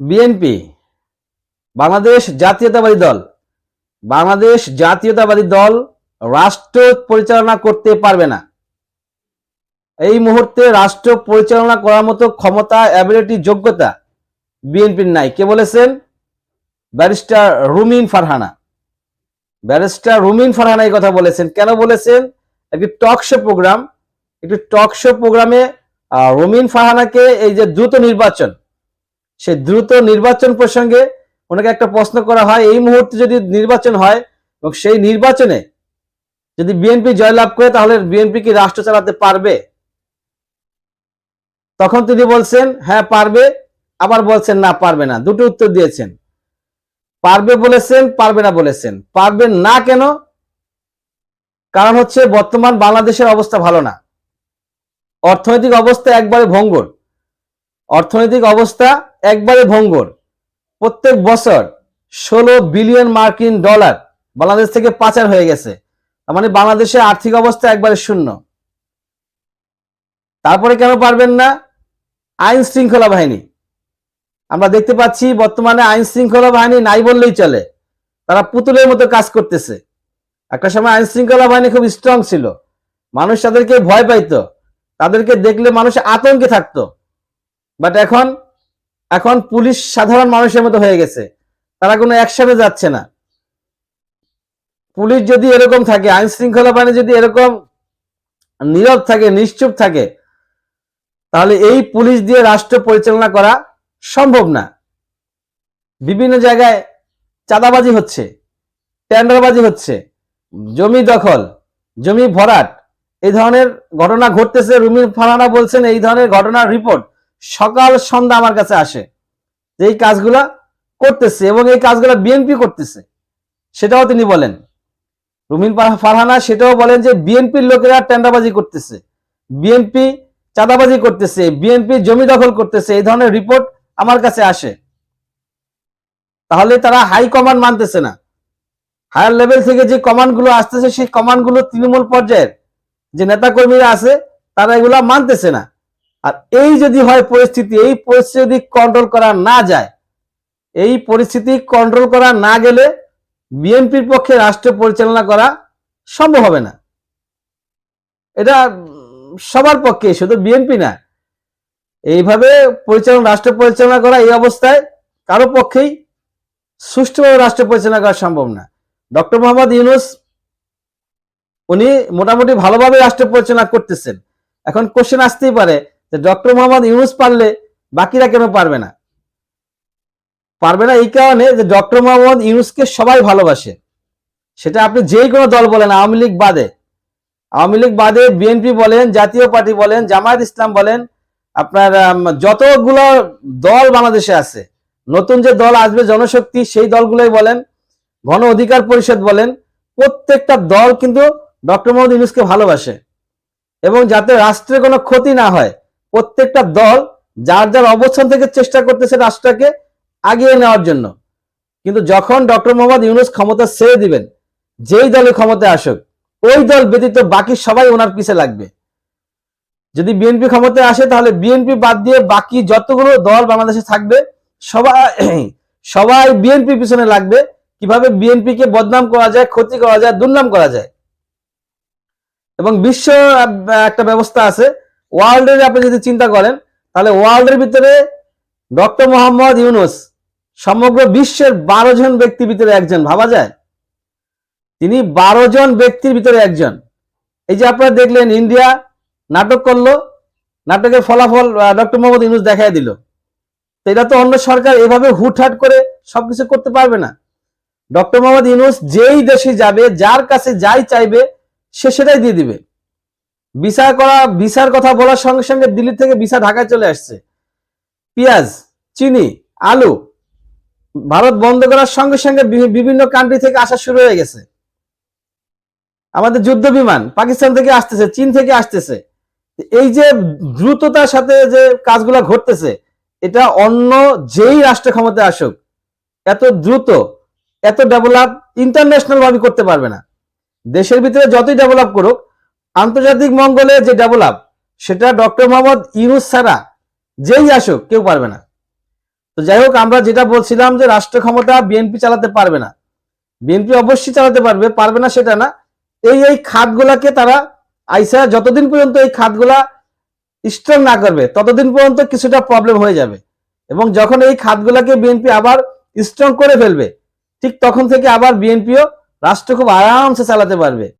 BNP, Bangladesh জাতীয়তাবাদী দল, বাংলাদেশ জাতীয়তাবাদী দল রাষ্ট্র পরিচালনা করতে পারবে না। এই মুহূর্তে রাষ্ট্র পরিচালনা করার মতো ক্ষমতা অ্যাবিলিটি যোগ্যতা বিএনপির নাই। কে বলেছেন? ব্যারিস্টার রুমিন ফারহানা। ব্যারিস্টার রুমিন ফারহানা এই কথা বলেছেন। কেন বলেছেন? একটি টক শো প্রোগ্রাম একটি টক শো প্রোগ্রামে রুমিন ফারহানাকে এই যে দ্রুত নির্বাচন সে দ্রুত নির্বাচন প্রসঙ্গে ওনাকে একটা প্রশ্ন করা হয়, এই মুহূর্তে যদি নির্বাচন হয় এবং সেই নির্বাচনে যদি বিএনপি জয়লাভ করে, তাহলে বিএনপি কি রাষ্ট্র চালাতে পারবে? তখন তিনি বলছেন হ্যাঁ পারবে। আবার বলছেন, না, পারবে না। দুটো উত্তর দিয়েছেন। পারবে বলেছেন, পারবে না বলেছেন। পারবেন না কেন? কারণ হচ্ছে বর্তমান বাংলাদেশের অবস্থা ভালো না। অর্থনৈতিক অবস্থা একবারে ভঙ্গুর। অর্থনৈতিক অবস্থা একবারে ভঙ্গুর। প্রত্যেক বছর ষোলো বিলিয়ন মার্কিন ডলার বাংলাদেশ থেকে পাচার হয়ে গেছে। তার মানে বাংলাদেশের আর্থিক অবস্থা একবারে শূন্য। তারপরে কেন পারবেন না? আইন শৃঙ্খলা বাহিনী। আমরা দেখতে পাচ্ছি বর্তমানে আইন শৃঙ্খলা বাহিনী নাই বললেই চলে। তারা পুতুলের মতো কাজ করতেছে। একটা সময় আইন শৃঙ্খলা বাহিনী খুব স্ট্রং ছিল। মানুষ তাদেরকে ভয় পাইতো। তাদেরকে দেখলে মানুষ আতঙ্কে থাকতো। বাট এখন এখন পুলিশ সাধারণ মানুষের মতো হয়ে গেছে। তারা কোনো একসাথে যাচ্ছে না। পুলিশ যদি এরকম থাকে আইন শৃঙ্খলা বাহিনী যদি এরকম নীরব থাকে, নিশ্চুপ থাকে, তাহলে এই পুলিশ দিয়ে রাষ্ট্র পরিচালনা করা সম্ভব না। বিভিন্ন জায়গায় চাঁদাবাজি হচ্ছে, টেন্ডারবাজি হচ্ছে, জমি দখল, জমি ভরাট, এই ধরনের ঘটনা ঘটতেছে। রুমির ফারানা বলছেন, এই ধরনের ঘটনার রিপোর্ট সকাল সন্ধ্যা আমার কাছে আসে এই কাজগুলা করতেছে এবং এই কাজগুলো বিএনপি করতেছে। সেটাও তিনি বলেন। রুমিন ফারহানা সেটাও বলেন যে বিএনপির লোকেরা টেন্ডারবাজি করতেছে। বিএনপি চাঁদাবাজি করতেছে বিএনপি জমি দখল করতেছে, এই ধরনের রিপোর্ট আমার কাছে আসে। তাহলে তারা হাই কমান্ড মানতেছে না। হায়ার লেভেল থেকে যে কমান্ডগুলো আসতেছে, সেই কমান্ডগুলো তৃণমূল পর্যায়ের যে নেতা কর্মীরা আছে, তারা এগুলা মানতেছে না। আর এই যদি হয় পরিস্থিতি, এই পরিস্থিতি যদি কন্ট্রোল করা না যায়, এই পরিস্থিতি কন্ট্রোল করা না গেলে বিএনপির পক্ষে রাষ্ট্র পরিচালনা করা সম্ভব হবে না। এটা সবার পক্ষে, শুধু বিএনপি না। এইভাবে পরিচালনা, রাষ্ট্র পরিচালনা করা এই অবস্থায় কারও পক্ষেই সুষ্ঠুভাবে রাষ্ট্র পরিচালনা করা সম্ভব না। ডক্টর মোহাম্মদ ইউনুস, উনি মোটামুটি ভালোভাবে রাষ্ট্র পরিচালনা করতেছেন। এখন কোশ্চেন আসতেই পারে যে ডক্টর মোহাম্মদ ইউনুস পারলে বাকিরা কেন পারবে না? পারবে না এই কারণে যে ডক্টর মোহাম্মদ ইউনুসকে সবাই ভালোবাসে। সেটা আপনি যেই কোনো দল বলেন, আওয়ামী লীগ বাদে। আওয়ামী লীগ বাদে বিএনপি বলেন, জাতীয় পার্টি বলেন, জামায়াত ইসলাম বলেন, আপনার যতগুলো দল বাংলাদেশে আছে, নতুন যে দল আসবে, জনশক্তি, সেই দলগুলোই বলেন, গণ অধিকার পরিষদ বলেন, প্রত্যেকটা দল কিন্তু ডক্টর মোহাম্মদ ইউনুসকে ভালোবাসে। এবং যাতে রাষ্ট্রের কোনো ক্ষতি না হয় প্রত্যেকটা দল যার যার অবস্থান থেকে চেষ্টা করতেছে রাষ্ট্রকে আগিয়ে নেওয়ার জন্য। কিন্তু যখন ডক্টর মোহাম্মদ ইউনুস ক্ষমতা ছেড়ে দিবেন, যেই দলে ক্ষমতায় আসুক, ওই দল ব্যতীত বাকি সবাই ওনার পিছে লাগবে। যদি বিএনপি ক্ষমতায় আসে, তাহলে বিএনপি বাদ দিয়ে বাকি যতগুলো দল বাংলাদেশে থাকবে সবাই সবাই বিএনপি পিছনে লাগবে। কীভাবে বিএনপি কে বদনাম করা যায়, ক্ষতি করা যায়, দুর্নাম করা যায়। এবং বিশ্ব একটা ব্যবস্থা আছে ওয়ার্ল্ডের আপনি যদি চিন্তা করেন, তাহলে ওয়ার্ল্ডের ভিতরে ডক্টর মোহাম্মদ ইউনুস সমগ্র বিশ্বের বারো জন ব্যক্তির ভিতরে একজন, ভাবা যায়? তিনি বারো জন ব্যক্তির ভিতরে একজন। এই যে আপনারা দেখলেন, ইন্ডিয়া নাটক করল, নাটকের ফলাফল ডক্টর মোহাম্মদ ইউনুস দেখাই দিল। তো এটা তো অন্য সরকার এভাবে হুটহাট করে সবকিছু করতে পারবে না। ডক্টর মোহাম্মদ ইউনুস যেই দেশে যাবে, যার কাছে যাই চাইবে, সে সেটাই দিয়ে দিবে। বিচার করা, বিচার কথা বলার সঙ্গে সঙ্গে দিল্লি থেকে ভিসা ঢাকায় চলে আসছে। পেঁয়াজ, চিনি, আলু ভারত বন্ধ করার সঙ্গে সঙ্গে বিভিন্ন কান্ট্রি থেকে আসা শুরু হয়ে গেছে। আমাদের যুদ্ধ বিমান পাকিস্তান থেকে আসতেছে, চীন থেকে আসতেছে। এই যে দ্রুততার সাথে যে কাজগুলো ঘটতেছে, এটা অন্য যেই রাষ্ট্র ক্ষমতায় আসুক, এত দ্রুত, এত ডেভেলপ ইন্টারন্যাশনাল ভাবে করতে পারবে না। দেশের ভিতরে যতই ডেভেলপ করুক আন্তর্জাতিক মঙ্গলে যে ডেভেলপ সেটা ডক্টর মোহাম্মদ ইউনুস ছাড়া যেই আসুক, কেউ পারবে না। তো যাই হোক, আমরা যেটা বলছিলাম যে রাষ্ট্র ক্ষমতা বিএনপি চালাতে পারবে না। বিএনপি অবশ্যই চালাতে পারবে পারবে না সেটা না। এই এই খাতগুলাকে তারা আইসা যতদিন পর্যন্ত এই খাতগুলা স্ট্রং না করবে, ততদিন পর্যন্ত কিছুটা প্রবলেম হয়ে যাবে। এবং যখন এই খাতগুলাকে বিএনপি আবার স্ট্রং করে ফেলবে, ঠিক তখন থেকে আবার বিএনপিও রাষ্ট্র খুব আরামসে চালাতে পারবে।